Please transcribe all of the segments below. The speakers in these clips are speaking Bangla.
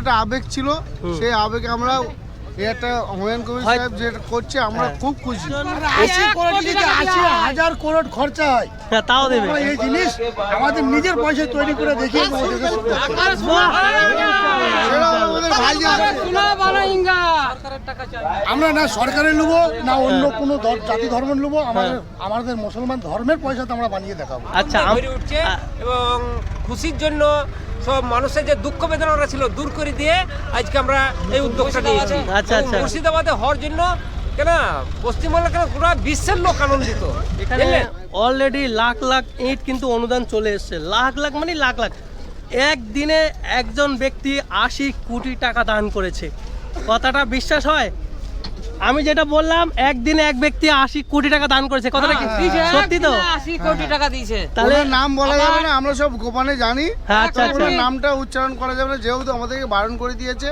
একটা আবেগ ছিল সেই আবেগে আমরা একটা হুমায়ুন কবির সাহেব যেটা করছে আমরা হ্যাঁ। খুব খুশি। আশি কোটি যদি আশি হাজার করোড় খরচা হয়। হ্যাঁ তাও দেবে। এই জিনিস আমাদের নিজের পয়সায় তৈরি করে দেখিয়ে আমরা না সরকারের নেব না অন্য কোনো জাতি ধর্মের নেব আমাদের আমাদের মুসলমান ধর্মের পয়সাতে আমরা বানিয়ে দেখাবো। আচ্ছা আম- উঠছে এবং খুশির জন্য সব মানুষের যে দুঃখ বেদনাটা ছিল দূর করে দিয়ে আজকে আমরা এই উদ্যোগটা নিয়েছি। আচ্ছা, আচ্ছা। মুর্শিদাবাদে হওয়ার জন্য কেন পশ্চিমবাংলা কেন পুরো বিশ্বের লোক আনন্দিত। এখানে অলরেডি লাখ লাখ ইট কিন্তু অনুদান চলে এসছে। লাখ লাখ মানে লাখ লাখ। একদিনে একজন ব্যক্তি আশি কোটি টাকা দান করেছে। কথাটা বিশ্বাস হয়? আমি যেটা বললাম একদিনে এক ব্যক্তি আশি কোটি টাকা দান করেছে। কথাটা কি সত্যি তো? আশি কোটি টাকা দিয়েছে। তাহলে নাম বলা যাবে না আমরা সব গোপনে জানি। হ্যাঁ, আচ্ছা, আচ্ছা। নামটা উচ্চারণ করা যাবে না যেহেতু আমাদেরকে বারণ করে দিয়েছে।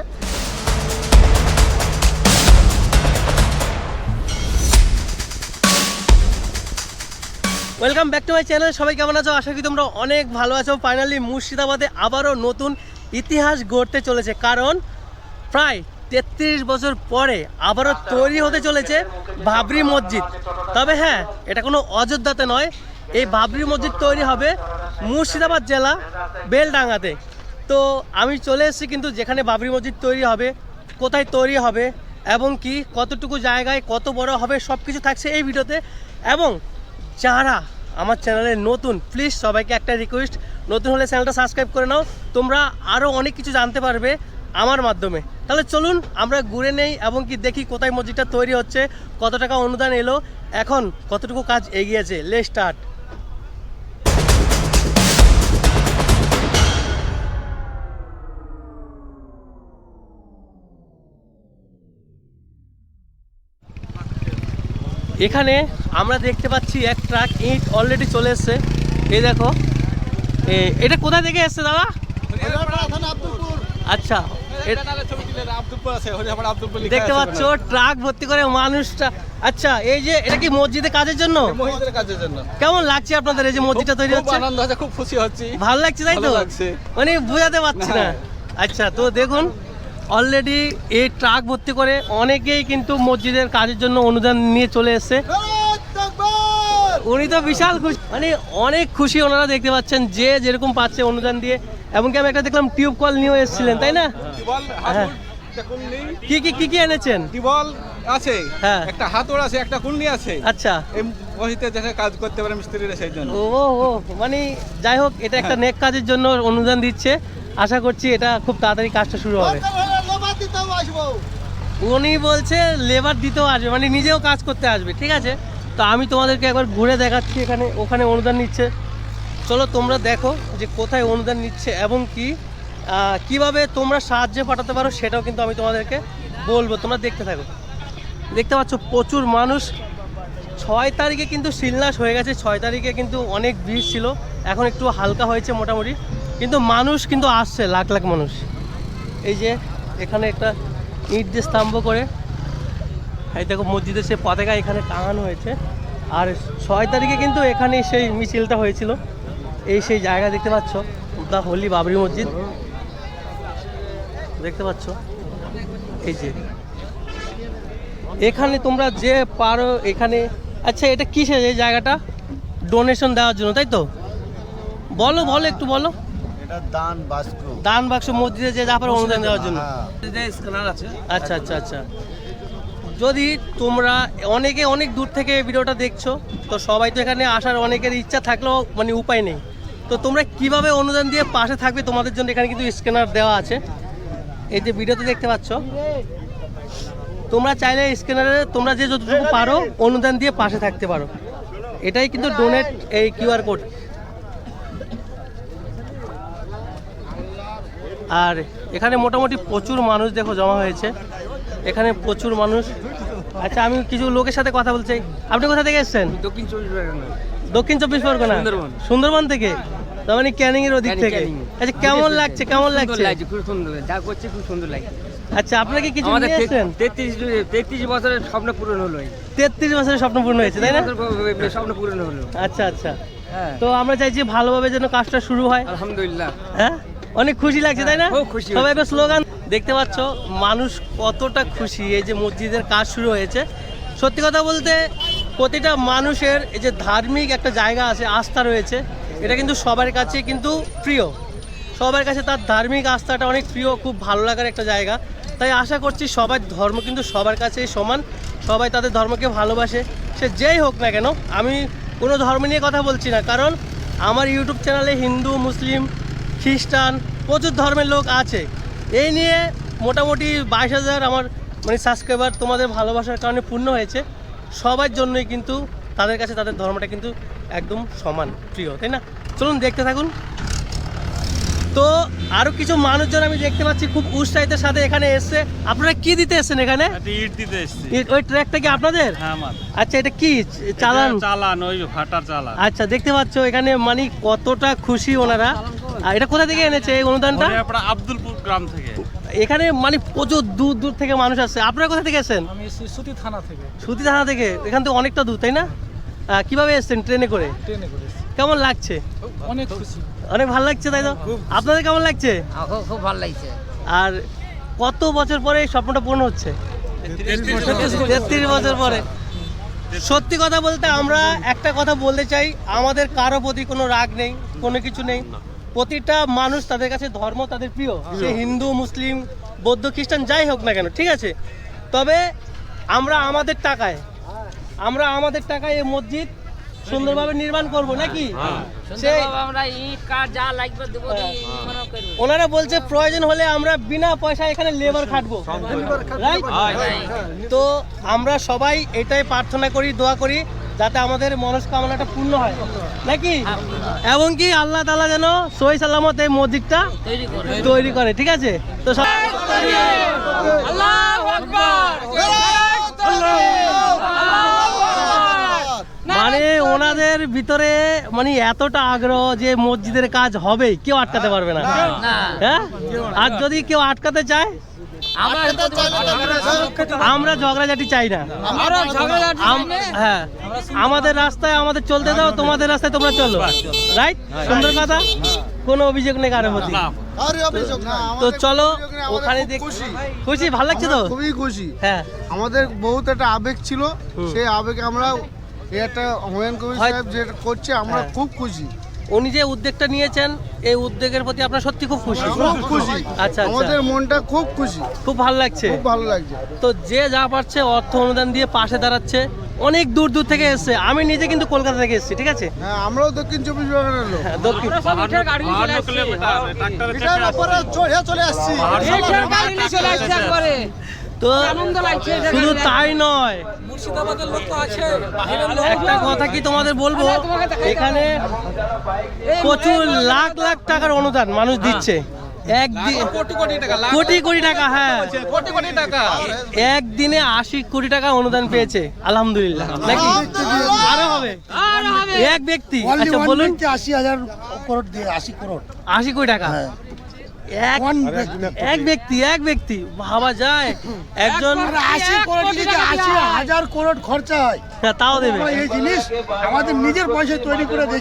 Welcome back to my channel সবাই কেমন আছো? আশা করি তোমরা অনেক ভালো আছো। ফাইনালি মুর্শিদাবাদে আবারও নতুন ইতিহাস গড়তে চলেছে। কারণ প্রায় তেত্রিশ বছর পরে আবারও তৈরি হতে চলেছে বাবরি মসজিদ। তবে হ্যাঁ এটা কোনো অযোধ্যাতে নয়। এই বাবরি মসজিদ তৈরি হবে মুর্শিদাবাদ জেলা বেলডাঙ্গাতে। তো আমি চলে এসেছি কিন্তু যেখানে বাবরি মসজিদ তৈরি হবে, কোথায় তৈরি হবে এবং কি, কতটুকু জায়গায় কত বড় হবে সব কিছু থাকছে এই ভিডিওতে। এবং যারা আমার চ্যানেলে নতুন প্লিজ সবাইকে একটা রিকোয়েস্ট নতুন হলে চ্যানেলটা সাবস্ক্রাইব করে নাও। তোমরা আরও অনেক কিছু জানতে পারবে আমার মাধ্যমে। তাহলে চলুন আমরা ঘুরে নেই এবং কি দেখি কোথায় মসজিদটা তৈরি হচ্ছে কত টাকা অনুদান এলো এখন কতটুকু কাজ এগিয়েছে লে স্টার্ট এখানে আমরা দেখতে পাচ্ছি এক ট্রাক ইট অলরেডি চলে এসছে। এই দেখো এটা কোথা থেকে এসছে দাদা? আচ্ছা দেখতে পাচ্ছ ট্রাক ভর্তি করে মানুষটা আচ্ছা এই যে এটা কি মসজিদে কাজের জন্য? মহিলাদের কাজের জন্য। কেমন লাগছে আপনাদের এই যে মসজিদটা তৈরি হচ্ছে? আনন্দ হচ্ছে খুব খুশি হচ্ছি। ভালো লাগছে তাই তো? লাগছে। মানে বোঝাতে পারছি না। আচ্ছা তো দেখুন অলরেডি এই ট্রাক ভর্তি করে অনেকেই কিন্তু মসজিদের কাজের জন্য অনুদান নিয়ে চলে এসছে। উনি তো বিশাল খুশি। মানে অনেক খুশি ওনারা দেখতে পাচ্ছেন যে যেরকম পাচ্ছে অনুদান দিয়ে। এমনকি আমি একটা দেখলাম টিউব কল নিয়েও এসেছিলেন তাই না? হ্যাঁ। কি কি কি কি এনেছেন? টিবল আছে। হ্যাঁ। একটা হাতড় আছে একটা কুন্ডি আছে। আচ্ছা। এই দেখে কাজ করতে পারে মিস্ত্রিরা সেই জন্য। ও ও মানে যাই হোক এটা একটা নেক কাজের জন্য অনুদান দিচ্ছে। আশা করছি এটা খুব তাড়াতাড়ি কাজটা শুরু হবে। উনি বলছে লেবার দিতেও আসবে। মানে নিজেও কাজ করতে আসবে ঠিক আছে? তো আমি তোমাদেরকে একবার ঘুরে দেখাচ্ছি এখানে, ওখানে অনুদান নিচ্ছে। চলো তোমরা দেখো যে কোথায় অনুদান নিচ্ছে এবং কি কীভাবে তোমরা সাহায্য পাঠাতে পারো সেটাও কিন্তু আমি তোমাদেরকে বলব। তোমরা দেখতে থাকো। দেখতে পাচ্ছ প্রচুর মানুষ। ছয় তারিখে কিন্তু শিলনাশ হয়ে গেছে। ছয় তারিখে কিন্তু অনেক ভিড় ছিল। এখন একটু হালকা হয়েছে মোটামুটি। কিন্তু মানুষ কিন্তু আসছে, লাখ লাখ মানুষ। এই যে এখানে একটা দিয়ে স্তম্ভ করে। এই দেখো মসজিদের সে পতাকা এখানে টাঙানো হয়েছে। আর ছয় তারিখে কিন্তু এখানে সেই মিছিলটা হয়েছিল। এই সেই জায়গা দেখতে পাচ্ছ দা হোলি বাবরি মসজিদ। দেখতে পাচ্ছ? এই যে। এখানে তোমরা যে পারো এখানে। আচ্ছা এটা কিসের এই জায়গাটা? ডোনেশন দেওয়ার জন্য তাই তো? বলো বলো একটু বলো। এটা দান বাস্ক। দান বাক্স মসজিদে যে যা পারো অনুদান দেওয়ার জন্য। আছে। আচ্ছা আচ্ছা আচ্ছা। যদি তোমরা অনেকে অনেক দূর থেকে ভিডিওটা দেখছ, তো সবাই তো এখানে আসার অনেকের ইচ্ছা থাকলেও মানে উপায় নেই। তো তোমরা কীভাবে অনুদান দিয়ে পাশে থাকবে তোমাদের জন্য এখানে কিন্তু স্ক্যানার দেওয়া আছে। এই যে ভিডিওতে দেখতে পাচ্ছ। তোমরা চাইলে স্ক্যানারে তোমরা যে যতটুকু পারো অনুদান দিয়ে পাশে থাকতে পারো। এটাই কিন্তু ডোনেট এই কিউআর কোড আর এখানে মোটামুটি প্রচুর মানুষ দেখো জমা হয়েছে। এখানে প্রচুর মানুষ। আচ্ছা আমি কিছু লোকের সাথে কথা বলছি। আপনি কোথা থেকে এসেছেন? দক্ষিণ চব্বিশ পরগনা। দক্ষিণ চব্বিশ পরগনা? সুন্দরবন। সুন্দরবন থেকে? তার মানে ক্যানিং এর ওদিক থেকে। আচ্ছা কেমন লাগছে কেমন লাগছে? খুব সুন্দর লাগছে। যা করছে খুব সুন্দর লাগছে। আচ্ছা আপনাকে কিছু আমাদের তেত্রিশ তেত্রিশ বছরের স্বপ্ন পূরণ হলো। তেত্রিশ বছরের স্বপ্ন পূর্ণ হয়েছে তাই না? স্বপ্ন পূরণ হলো। আচ্ছা আচ্ছা। হ্যাঁ। তো আমরা চাইছি ভালোভাবে যেন কাজটা শুরু হয়। আলহামদুলিল্লাহ। হ্যাঁ? অনেক খুশি লাগছে তাই না? সবাই একটা স্লোগান দেখতে পাচ্ছ, মানুষ কতটা খুশি, এই যে মসজিদের কাজ শুরু হয়েছে। সত্যি কথা বলতে, প্রতিটা মানুষের এই যে ধার্মিক একটা জায়গা আছে, আস্থা রয়েছে, এটা কিন্তু সবার কাছে কিন্তু প্রিয়। সবার কাছে তার ধার্মিক আস্থাটা অনেক প্রিয়, খুব ভালো লাগার একটা জায়গা। তাই আশা করছি সবার ধর্ম কিন্তু সবার কাছেই সমান, সবাই তাদের ধর্মকে ভালোবাসে। সে যেই হোক না কেন, আমি কোনো ধর্ম নিয়ে কথা বলছি না, কারণ আমার ইউটিউব চ্যানেলে হিন্দু, মুসলিম, খ্রিস্টান প্রচুর ধর্মের লোক আছে। এই নিয়ে মোটামুটি বাইশ হাজার আমার মানে সাবস্ক্রাইবার তোমাদের ভালোবাসার কারণে পূর্ণ হয়েছে। সবার জন্যই কিন্তু তাদের কাছে তাদের ধর্মটা কিন্তু একদম সমান প্রিয় তাই না? চলুন দেখতে থাকুন। তো আরও কিছু মানুষজন আমি দেখতে পাচ্ছি খুব উৎসাহিতের সাথে এখানে এসছে। আপনারা কি দিতে এসেছেন এখানে? ইট দিতে এসছি। ওই ট্র্যাকটা কি আপনাদের? হ্যাঁ আচ্ছা এটা কি? চালান? চালান ওই ফাটার চালান। আচ্ছা দেখতে পাচ্ছ এখানে মানে কতটা খুশি ওনারা। এটা কোথা থেকে এনেছে এই অনুদানটা? আপনার আব্দুলপুর গ্রাম থেকে। এখানে মানে প্রচুর দূর দূর থেকে মানুষ আসছে আপনারা কোথা থেকে এসেছেন আমি সুতি থানা থেকে। সুতি থানা থেকে? এখান থেকে অনেকটা দূর তাই না? কীভাবে এসেছেন ট্রেনে করে? ট্রেনে করে কেমন লাগছে? অনেক খুশি। অনেক ভালো লাগছে তাই তো? আপনাদের কেমন লাগছে? খুব খুব ভালো লাগছে। আর কত বছর পরে এই স্বপ্নটা পূর্ণ হচ্ছে? তেত্রিশ বছর পরে। সত্যি কথা বলতে আমরা একটা কথা বলতে চাই আমাদের কারও প্রতি কোনো রাগ নেই কোনো কিছু নেই। প্রতিটা মানুষ তাদের কাছে ধর্ম তাদের প্রিয়। সে হিন্দু মুসলিম বৌদ্ধ খ্রিস্টান যাই হোক না কেন ঠিক আছে? তবে আমরা আমাদের টাকায় আমরা আমাদের টাকায় এই মসজিদ সুন্দরভাবে নির্মাণ করব নাকি? সেই সুন্দরভাবে আমরা ইট কাঠ যা লাগবে দেবো দিয়ে নির্মাণ করব। ওনারা বলছে প্রয়োজন হলে আমরা বিনা পয়সায় এখানে লেবার খাটবো। তো আমরা সবাই এটাই প্রার্থনা করি দোয়া করি। যাতে আমাদের মনস্কামনাটা পূর্ণ হয়। নাকি? এবং কি আল্লাহ তালা যেন সই সালামত এই মসজিদটা তৈরি করে। ঠিক আছে? তো সব মানে ওনাদের ভিতরে মানে এতটা আগ্রহ যে মসজিদের কাজ হবে কেউ আটকাতে পারবে না। হ্যাঁ? আর যদি কেউ আটকাতে চায় আমরা আমরা ঝগড়াঝাটি চাই না। হ্যাঁ। আমাদের রাস্তায় আমাদের চলতে দাও তোমাদের রাস্তায় তোমরা চলো। রাইট সুন্দর কথা? কোনো অভিযোগ নেই কারোর প্রতি। অভিযোগ তো চলো ওখানে খুশি। ভালো লাগছে তো? আমরা খুবই খুশি। হ্যাঁ। আমাদের বহুত একটা আবেগ ছিল। সেই আবেগে আমরা এই একটা হুমায়ুন কবির সাহেব যেটা করছে আমরা হ্যাঁ। খুব খুশি। উনি যে উদ্যোগটা নিয়েছেন এই উদ্যোগের প্রতি আপনার সত্যি খুব খুশি। খুব খুশি। আচ্ছা আমাদের আচ্ছা মনটা খুব খুশি। খুব ভালো লাগছে। খুব ভালো লাগছে। তো যে যা পারছে অর্থ অনুদান দিয়ে পাশে দাঁড়াচ্ছে অনেক দূর দূর থেকে এসছে। আমি নিজে কিন্তু কলকাতা থেকে এসেছি ঠিক আছে? হ্যাঁ আমরাও দক্ষিণ চব্বিশ পরগনার লোক। হ্যাঁ, দক্ষিণ। চলে আসছি। তো শুধু তাই নয়। একটা কথা কি তোমাদের বলব? এখানে প্রচুর লাখ লাখ টাকার অনুদান মানুষ দিচ্ছে। একদিন কোটি কোটি টাকা লাখ। কোটি কোটি টাকা হ্যাঁ। কোটি কোটি আশি কোটি টাকা অনুদান পেয়েছে। আলহামদুলিল্লাহ। নাকি? আরও হবে। এক ব্যক্তি। আচ্ছা বলুন। আশি হাজার আশি করোড় আশি কোটি টাকা। হ্যাঁ। এক ব্যক্তি এক ব্যক্তি ভাবা যায়। একজন আমরা আশি আশি হাজার করোড় খরচা হয় হ্যাঁ, তাও দেবে। এই জিনিস আমাদের নিজের পয়সায় তৈরি করে আছে।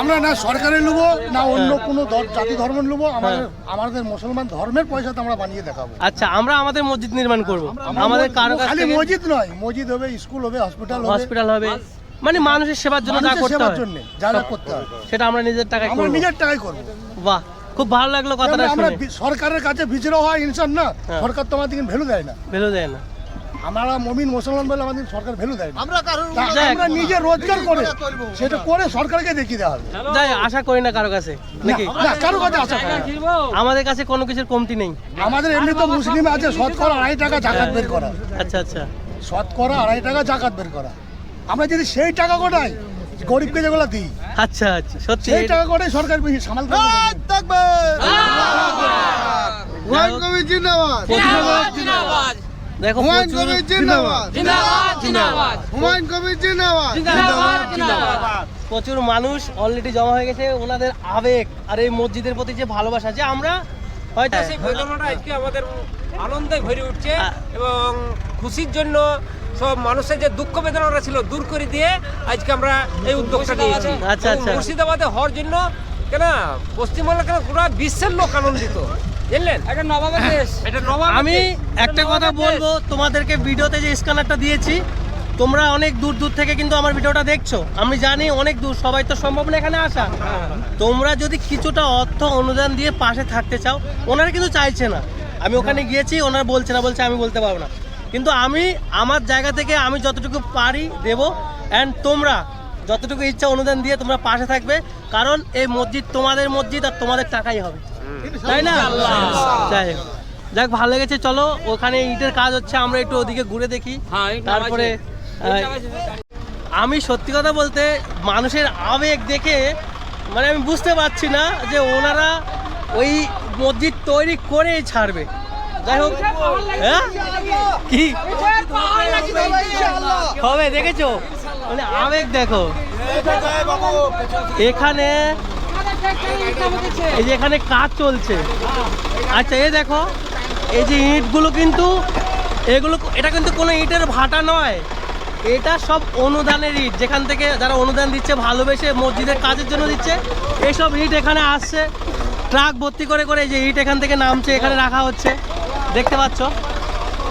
আমরা না সরকারের নেব না অন্য কোনো জাতি ধর্মের নেব আমাদের আমাদের মুসলমান ধর্মের পয়সাতে আমরা বানিয়ে দেখাবো। আচ্ছা আমরা আমাদের মসজিদ নির্মাণ করব। আমাদের কারও কাছ খালি মসজিদ নয় মসজিদ হবে স্কুল হবে হসপিটাল হবে। হসপিটাল হবে। মানে মানুষের সেবার জন্য যা করতে সেবার হয়। জন্য যা যা করতে হয়। সেটা আমরা নিজের টাকায় আমরা করব। নিজের টাকায় করব। বাহ খুব ভালো লাগল কথাটা আমরা- আমরা শুনে সরকারের কাছে বিচরো হয় ইনসান না হ্যাঁ। সরকার তো আমাদের ভ্যালু দেয় না। ভেলো দেয় না। আমরা মমিন মুসলমান বলে আমাদের সরকার ভ্যালু দেয় না। আমরা কারোর আমরা নিজে রোজগার করে সেটা করে সরকারকে দেখিয়ে দেওয়া হবে। যাই আশা করি না কারও কাছে। নাকি? না কারও কাছে আশা করি আমাদের কাছে কোনো কিছুর কমতি নেই। আমাদের এমনি তো মুসলিম আছে শতকরা আড়াই টাকা জাকাত বের করা। আচ্ছা আচ্ছা। শতকরা আড়াই টাকা জাকাত বের করা। আমরা যদি সেই টাকা কোটাই গরিবকে যেগুলো দিই আচ্ছা আচ্ছা সত্যি। সেই টাকা কোটাই সরকার বেশি সামাল থাকবে হুমায়ুন কবির জিন্দাবাদ। দেখো প্রচুর কবির জিন্দাবাদ। হুমায়ুন কবির জিন্দাবাদ। প্রচুর মানুষ অলরেডি জমা হয়ে গেছে। ওনাদের আবেগ আর এই মসজিদের প্রতি যে ভালোবাসা যে আমরা হয়তো সেই বেদনাটা আজকে আমাদের আনন্দে ভরে উঠছে এবং খুশির জন্য সব মানুষের যে দুঃখ বেদনাটা ছিল দূর করে দিয়ে আজকে আমরা এই উদ্যোগটা নিয়েছি। আচ্ছা, আচ্ছা। মুর্শিদাবাদে হওয়ার জন্য কেন পশ্চিমবাংলা কেন পুরো বিশ্বের লোক আনন্দিত। নবাব আমি একটা কথা বলব তোমাদেরকে ভিডিওতে যে স্ক্যানারটা দিয়েছি তোমরা অনেক দূর দূর থেকে কিন্তু আমার ভিডিওটা দেখছ। আমি জানি অনেক দূর সবাই তো সম্ভব না এখানে আসা। তোমরা যদি কিছুটা অর্থ অনুদান দিয়ে পাশে থাকতে চাও ওনারা কিন্তু চাইছে না। আমি ওখানে গিয়েছি ওনারা বলছে না বলছে আমি বলতে পারব না। কিন্তু আমি আমার জায়গা থেকে আমি যতটুকু পারি দেব অ্যান্ড তোমরা যতটুকু ইচ্ছা অনুদান দিয়ে তোমরা পাশে থাকবে কারণ এই মসজিদ তোমাদের মসজিদ আর তোমাদের টাকাই হবে। তাই না? যাই হোক। যাক ভালো লেগেছে চলো ওখানে ইটের কাজ হচ্ছে আমরা একটু ওদিকে ঘুরে দেখি। হ্যাঁ, তারপরে আমি সত্যি কথা বলতে মানুষের আবেগ দেখে মানে আমি বুঝতে পারছি না যে ওনারা ওই মসজিদ তৈরি করেই ছাড়বে। যাই হোক। হ্যাঁ? কি? হবে, দেখেছ? মানে আবেগ দেখো। এখানে এই যে এখানে কাজ চলছে। আচ্ছা এই দেখো, এই যে ইঁটগুলো কিন্তু, এগুলো এটা কিন্তু কোনো ইটের ভাটা নয়। এটা সব অনুদানের ইট। যেখান থেকে যারা অনুদান দিচ্ছে, ভালোবেসে মসজিদের কাজের জন্য দিচ্ছে এইসব ইট এখানে আসছে। ট্রাক ভর্তি করে করে যে ইট এখান থেকে নামছে, এখানে রাখা হচ্ছে। দেখতে পাচ্ছ?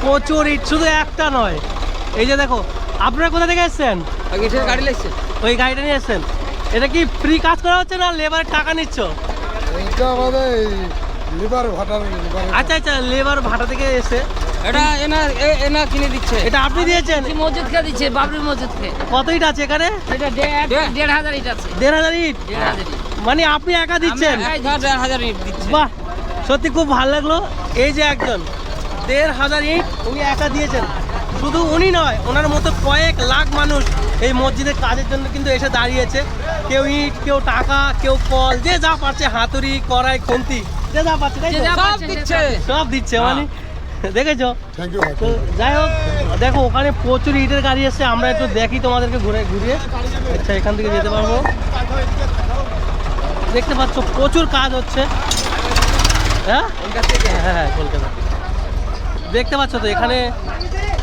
প্রচুর ইট শুধু একটা নয়। এই যে দেখো আপনারা কোথা থেকে এসছেন? গাড়ি লাগছে ওই গাড়িটা নিয়ে এসছেন। এটা কি ফ্রি কাজ করা হচ্ছে না লেবারের টাকা নিচ্ছ? এটা আমাদের লিভার ভাটার আচ্ছা আচ্ছা লেবার ভাটা থেকে এসে এটা এনা এ- এনা কিনে দিচ্ছে। এটা আপনি দিয়েছেন? মসজিদ কে দিচ্ছে? বাবরি মসজিদ কে? কত ইট আছে এখানে? এটা দেড় হাজার ইট আছে। দেড় হাজার ইট? মানে আপনি একা দিচ্ছেন? দেড় হাজার ইট দিচ্ছে। বাহ সত্যি খুব ভালো লাগল। এই যে একজন দেড় হাজার ইট উনি একা দিয়েছেন। শুধু উনি নয় ওনার মতো কয়েক লাখ মানুষ এই মসজিদের কাজের জন্য কিন্তু এসে দাঁড়িয়েছে। কেউ ইট কেউ টাকা কেউ কল যে যা পারছে হাতুড়ি কড়াই খুন্তি যে যা যা সব দিচ্ছে। সব দিচ্ছে মানে দেখেছ? তো যাই হোক দেখো ওখানে প্রচুর ইটের গাড়ি এসছে আমরা একটু দেখি তোমাদেরকে ঘুরে ঘুরিয়ে। আচ্ছা এখান থেকে যেতে পারব। দেখতে পাচ্ছ প্রচুর কাজ হচ্ছে। হ্যাঁ? হ্যাঁ হ্যাঁ কলকাতা। দেখতে পাচ্ছ তো এখানে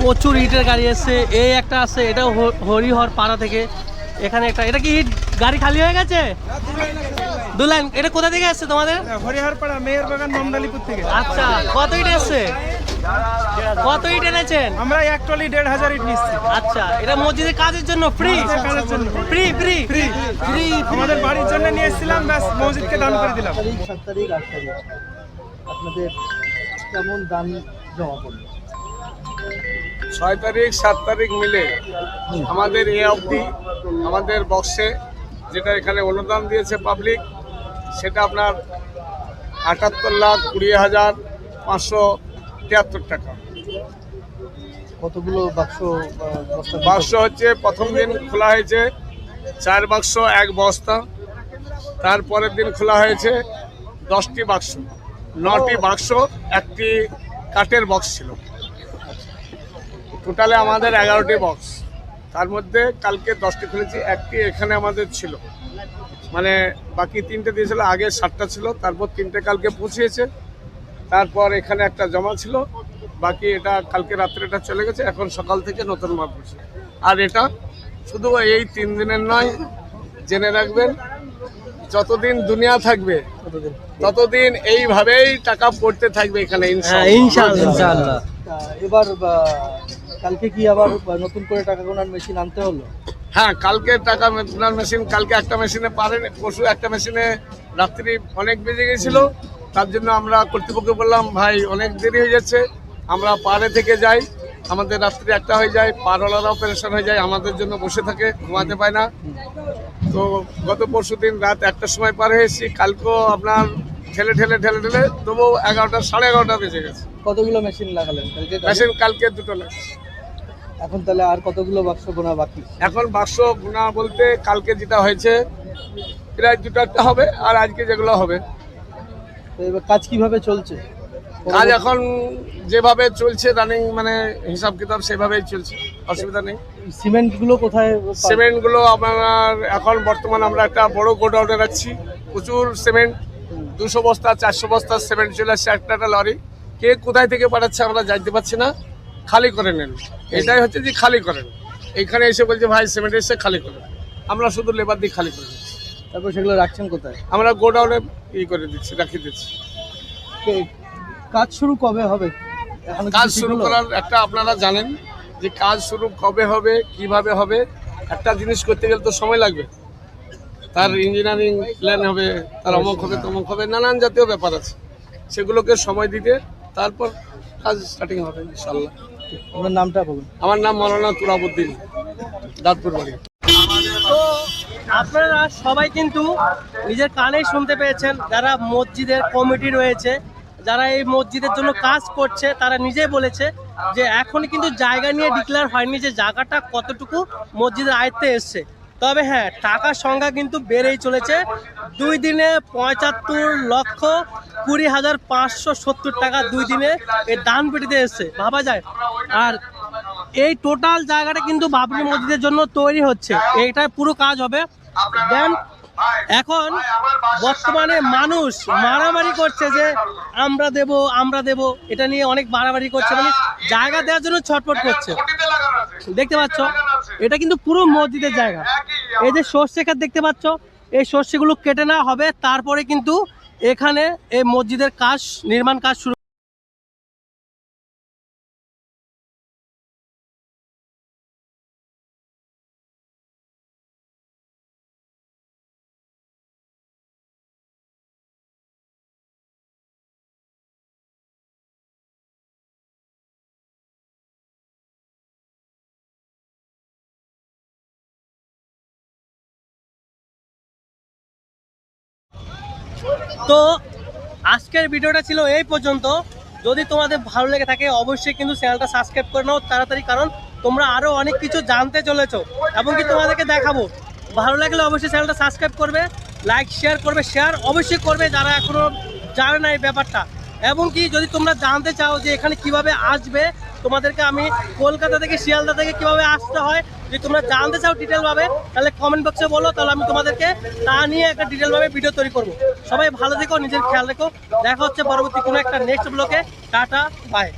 প্রচুর ইটের গাড়ি এসছে। এই একটা আছে এটাও হরিহর পাড়া থেকে। এখানে একটা এটা কি গাড়ি খালি হয়ে গেছে? দু লাইন এটা কোথা থেকে এসছে তোমাদের? হরিহরপাড়া মেয়ের বাগান মমদালিপুর থেকে। আচ্ছা কত ইট এসছে? কত ইট এনেছেন? আমরা এক টলি দেড় হাজার ইট নিচ্ছি। আচ্ছা এটা মসজিদের কাজের জন্য ফ্রি কাজের জন্য। ফ্রি ফ্রি ফ্রি ফ্রি আমাদের বাড়ির জন্য নিয়ে এসেছিলাম ব্যাস মসজিদকে দান করে দিলাম। আপনাদের কেমন দান জমা পড়ল? ছয় তারিখ সাত তারিখ মিলে আমাদের এ অবধি আমাদের বক্সে যেটা এখানে অনুদান দিয়েছে পাবলিক সেটা আপনার আটাত্তর লাখ কুড়ি হাজার পাঁচশো তিয়াত্তর টাকা। কতগুলো বাক্স বাক্স হচ্ছে প্রথম দিন খোলা হয়েছে চার বাক্স এক বস্তা। তারপরের দিন খোলা হয়েছে দশটি বাক্স। নটি বাক্স, একটি কাঠের বক্স ছিল। টোটালে আমাদের এগারোটি বক্স তার মধ্যে কালকে দশটি খুলেছি, একটি এখানে আমাদের ছিল। মানে বাকি তিনটে দিয়েছিল, আগে সাতটা ছিল, তারপর তিনটে কালকে পৌঁছিয়েছে। তারপর এখানে একটা জমা ছিল, বাকি এটা কালকে রাত্রে এটা চলে গেছে, এখন সকাল থেকে নতুন পড়ছে আর এটা শুধু এই তিন দিনের নয়, জেনে রাখবেন যতদিন দুনিয়া থাকবে ততদিন। এইভাবেই টাকা পড়তে থাকবে এখানে হ্যাঁ ইনশাআল্লাহ। ইনশাআল্লাহ। এবার কালকে কি আবার নতুন করে টাকা গোনার মেশিন আনতে হলো? হ্যাঁ কালকে টাকা মেশিনার মেশিন কালকে একটা মেশিনে পারেন পরশু একটা মেশিনে রাত্রি অনেক বেজে গেছিল। তার জন্য আমরা কর্তৃপক্ষকে বললাম ভাই অনেক দেরি হয়ে যাচ্ছে আমরা পারে থেকে যাই। আমাদের রাত্রি একটা হয়ে যায় পারওয়ালারাও পেরেশান হয়ে যায় আমাদের জন্য বসে থাকে ঘুমাতে পায় না। তো গত পরশু দিন রাত একটার সময় পার হয়েছি কালকেও আপনার ঠেলে ঠেলে ঠেলে ঠেলে তবুও এগারোটা সাড়ে এগারোটা বেজে গেছে। কতগুলো মেশিন লাগালেন? মেশিন কালকে দুটো লাগছে এখন তাহলে আর কতগুলো বাক্স গোনা বাকি? এখন বাক্স গুণা বলতে কালকে যেটা হয়েছে প্রায় দুটো একটা হবে আর আজকে যেগুলো হবে। তো এবার কাজ কীভাবে চলছে? কাজ এখন যেভাবে চলছে রানিং মানে হিসাব কিতাব সেভাবেই চলছে অসুবিধা নেই। সিমেন্টগুলো কোথায় সিমেন্টগুলো আপনার এখন বর্তমান আমরা একটা বড় গোডাউনে রাখছি প্রচুর সিমেন্ট দুশো বস্তা চারশো বস্তা সিমেন্ট চলে আসছে একটা একটা লরি। কে কোথায় থেকে পাঠাচ্ছে আমরা জানতে পারছি না খালি করে নেন। এটাই হচ্ছে যে খালি করেন। এখানে এসে বলছে ভাই সিমেন্ট এসে খালি করেন আমরা শুধু লেবার দিয়ে খালি করে দিচ্ছি। তারপর সেগুলো রাখছেন কোথায়? আমরা গোডাউনে ই করে দিচ্ছি রাখিয়ে দিচ্ছি। কাজ শুরু কবে হবে? এখনও কাজ শুরু করার একটা আপনারা জানেন যে কাজ শুরু কবে হবে কীভাবে হবে একটা জিনিস করতে গেলে তো সময় লাগবে। তার ইঞ্জিনিয়ারিং প্ল্যান হবে তার অমুক হবে তমুক হবে নানান জাতীয় ব্যাপার আছে। সেগুলোকে সময় দিতে তারপর কাজ স্টার্টিং হবে ইনশাল্লাহ আপনার নামটা বলুন। আমার নাম মৌলানা তুরাবুদ্দিন দাঁতপুর বাড়ি। তো আপনারা সবাই কিন্তু নিজের কানেই শুনতে পেয়েছেন যারা মসজিদের কমিটি রয়েছে যারা এই মসজিদের জন্য কাজ করছে, তারা নিজেই বলেছে যে এখন কিন্তু জায়গা নিয়ে ডিক্লেয়ার হয়নি যে জায়গাটা কতটুকু মসজিদের আয়ত্তে এসছে। তবে হ্যাঁ টাকার সংখ্যা কিন্তু বেড়েই চলেছে। দুই দিনে পঁচাত্তর লক্ষ কুড়ি হাজার পাঁচশো সত্তর টাকা দুই দিনে এই দান পেটিতে এসছে। ভাবা যায়? আর এই টোটাল জায়গাটা কিন্তু বাবরি মসজিদের জন্য তৈরি হচ্ছে। এইটার পুরো কাজ হবে। দেন এখন বর্তমানে মানুষ মারামারি করছে যে আমরা দেব আমরা দেব এটা নিয়ে অনেক মারামারি করছে মানে জায়গা দেওয়ার জন্য ছটফট করছে। দেখতে পাচ্ছ? এটা কিন্তু পুরো মসজিদের জায়গা। এই যে সর্ষে ক্ষেত দেখতে পাচ্ছ এই সর্ষেগুলো কেটে নেওয়া হবে তারপরে কিন্তু এখানে এই মসজিদের কাজ নির্মাণ কাজ শুরু তো আজকের ভিডিওটা ছিল এই পর্যন্ত। যদি তোমাদের ভালো লেগে থাকে, অবশ্যই কিন্তু চ্যানেলটা সাবস্ক্রাইব করে নাও তাড়াতাড়ি, কারণ তোমরা আরও অনেক কিছু জানতে চলেছ এবং কি তোমাদেরকে দেখাবো। ভালো লাগলে অবশ্যই চ্যানেলটা সাবস্ক্রাইব করবে, লাইক শেয়ার করবে। শেয়ার অবশ্যই করবে যারা এখনও জানে না এই ব্যাপারটা। এবং কি যদি তোমরা জানতে চাও যে এখানে কীভাবে আসবে, তোমাদেরকে আমি কলকাতা থেকে শিয়ালদা থেকে কীভাবে আসতে হয়, যদি তোমরা জানতে চাও ডিটেলভাবে তাহলে কমেন্ট বক্সে বলো, তাহলে আমি তোমাদেরকে তা নিয়ে একটা ডিটেলভাবে ভিডিও তৈরি করব। সবাই ভালো থেকো, নিজের খেয়াল রেখো। দেখা হচ্ছে পরবর্তী কোনো একটা নেক্সট ব্লকে টাটা বাই